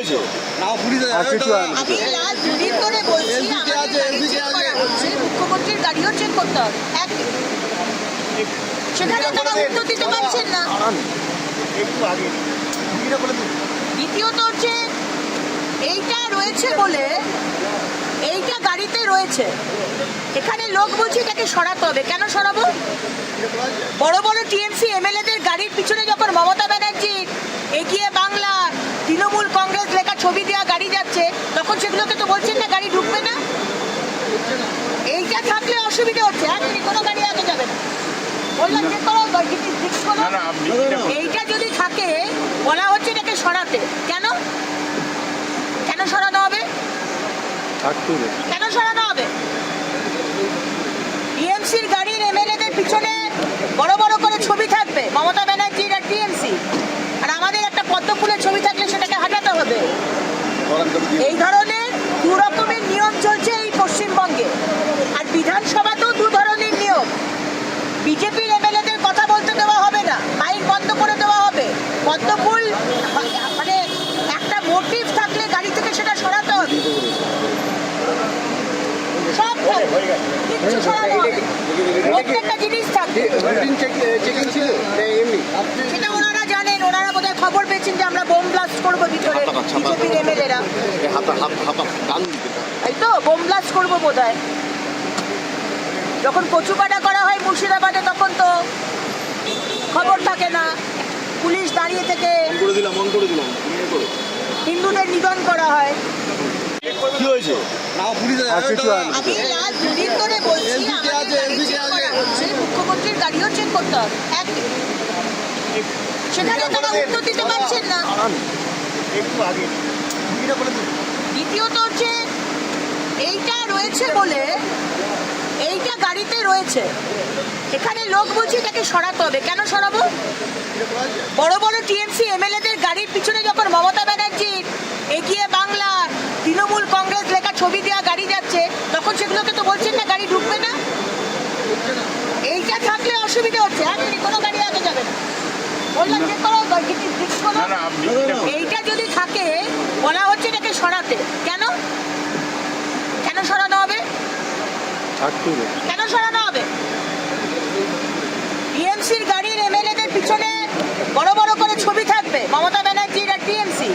হয়েছে? নাও পুলিশ আর কিছু আর- আমি লাল দুদিন ধরে বলছি এদিকে আছে, এদিকে আছে। মুখ্যমন্ত্রীর গাড়িও চেক করতে হবে। এক সেখানে তারা উত্তর দিতে পারছেন না। একটু আগে। দিদিরা বলে দিন। দ্বিতীয়ত হচ্ছে এইটা রয়েছে বলে এইটা গাড়িতে রয়েছে। এখানে লোক বলছে এটাকে সরাতে হবে। কেন সরাবো? বড় বড় টিএমসি এমএলএদের গাড়ির পিছনে যখন মমতা ব্যানার্জির এগিয়ে বাংলা ছবি দেওয়া গাড়ি যাচ্ছে তখন সেগুলোকে তো বলছেন না গাড়ি ঢুকবে না? এইটা থাকলে অসুবিধা হচ্ছে। এক মিনিট কোনো গাড়ি আগে যাবে না। বললাম করো এইটা যদি থাকে বলা হচ্ছে এটাকে সরাতে। কেন? কেন সরানো হবে? হবে। কেন সরানো হবে টিএমসির গাড়ির এমএলএদের পিছনে বড় বড় করে ছবি থাকবে মমতা ব্যানার্জির আর টিএমসি আর আমাদের একটা পদ্ম ফুলের ছবি থাকলে সেটাকে হাঁটাতে হবে এই ধরনের দু রকমের নিয়ম চলছে এই পশ্চিমবঙ্গে। আর বিধানসভাতেও দু ধরনের নিয়ম। বিজেপির এমএলএদের কথা বলতে দেওয়া হবে না মাইক বন্ধ করে দেওয়া হবে। পদ্মফুল মানে একটা মোটিভ থাকলে গাড়ি থেকে সেটা সরাতে হবে। সব থাকবে। সরানো হবে প্রত্যেকটা জিনিস থাকবে। সেটা ওনারা জানেন ওনারা বোধহয় খবর পেয়েছেন যে আমরা বোম ব্লাস্ট করব ভিতরে বিজেপির এমএলএরা। এই তো বোম ব্লাস্ট করব বোধ হয় যখন কচুকাটা করা হয় মুর্শিদাবাদে তখন তো খবর থাকে না। পুলিশ দাঁড়িয়ে থেকে করে দিলাম অন করে দিলাম। হিন্দুদের নিধন করা হয়। কি হয়েছে? আমি দুদিন ধরে বলছি মুখ্যমন্ত্রীর গাড়িও চেক করতে হবে। সেখানে তারা উত্তর দিতে পারছেন না। একটু আগে। দ্বিতীয়ত হচ্ছে এইটা রয়েছে বলে এইটা গাড়িতে রয়েছে। এখানে লোক বলছে এটাকে সরাতে হবে। কেন সরাবো? বড় বড় টিএমসি এমএলএদের গাড়ির পিছনে যখন মমতা ব্যানার্জির এগিয়ে বাংলা তৃণমূল কংগ্রেস লেখা ছবি দেওয়া গাড়ি যাচ্ছে তখন সেগুলোকে তো বলছেন না গাড়ি ঢুকবে না? এইটা থাকলে অসুবিধা হচ্ছে। মিনিট কোনো গাড়ি আগে যাবে না বললাম যে করো গাড়িটি ফিক্স করো এইটা যদি থাকে বলা হচ্ছে এটাকে সরাতে। কেন? কেন সরানো হবে? কেন সরানো হবে? টিএমসির গাড়ির এমএলএদের পিছনে বড় বড় করে ছবি থাকবে। মমতা ব্যানার্জির আর টিএমসি।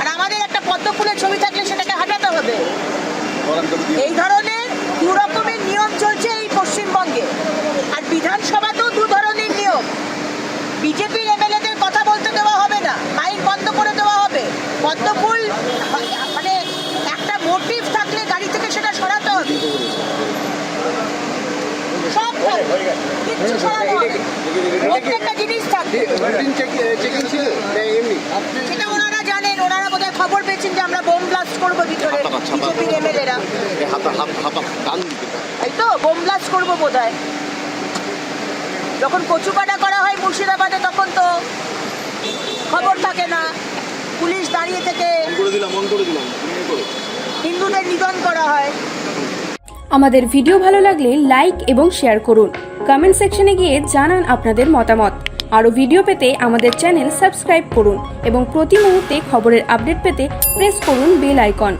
আর আমাদের একটা পদ্ম ফুলের ছবি থাকলে সেটাকে হাঁটাতে হবে এই ধরনের দু রকমের নিয়ম চলছে এই পশ্চিমবঙ্গে আর বিধানসভাতেও দু ধরনের নিয়ম বিজেপির এমএলএদের কথা বলতে দেওয়া হবে না মাইক বন্ধ করে দেওয়া হবে। পদ্মফুল মানে একটা মোটিভ থাকলে গাড়ি থেকে সেটা সরাতে হবে। সব কিচ্ছু সরানো হবে। প্রত্যেকটা জিনিস থাকবে। সেটা ওনারা জানেন ওনারা বোধহয় খবর পেয়েছেন যে আমরা বোম ব্লাস্ট করব ভিতরে বিজেপির এমএলএরা হাতা হাত হাতা গান দিতে এই তো বোম ব্লাস্ট করব বোধ হয় যখন কচুকাটা করা হয় মুর্শিদাবাদে তখন তো খবর থাকে না। পুলিশ দাঁড়িয়ে থেকে করে দিলাম অন করে দিলাম। হিন্দুদের নিধন করা হয়। আমাদের ভিডিও ভালো লাগলে লাইক এবং শেয়ার করুন। কমেন্ট সেকশনে গিয়ে জানান আপনাদের মতামত। আরও ভিডিও পেতে আমাদের চ্যানেল সাবস্ক্রাইব করুন এবং প্রতি মুহূর্তে খবরের আপডেট পেতে প্রেস করুন বেল আইকন।